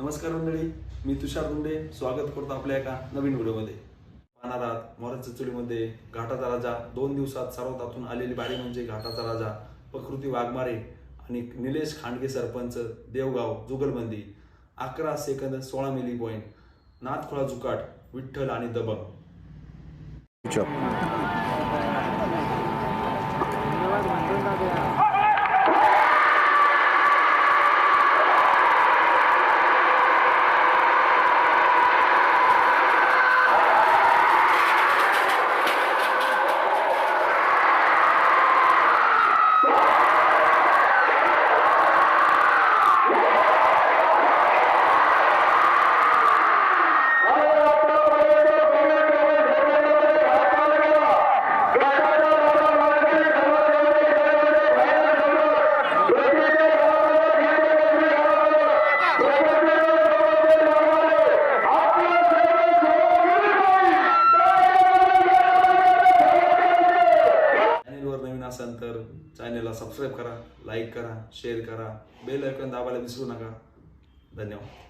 नमस्कार मंडळी मी तुषार दुंडे स्वागत करतो आपल्या एका नवीन व्हिडिओमध्ये. पानारात मोराच्या चुलीमध्ये घाटाचा राजा. दोन दिवसात सर्वात आलेली बारी म्हणजे घाटाचा राजा प्रकृती वाघमारे आणि निलेश खांडगे सरपंच देवगाव जुगलबंदी. अकरा सेकंद सोळा मिली पॉईंट. नाथखोळा जुकाट विठ्ठल आणि दबंग चॅनेलवर नवीन असाल तर चॅनेलला सबस्क्राईब करा लाईक करा शेअर करा. बेल ऐकून दाबायला विसरू नका. धन्यवाद.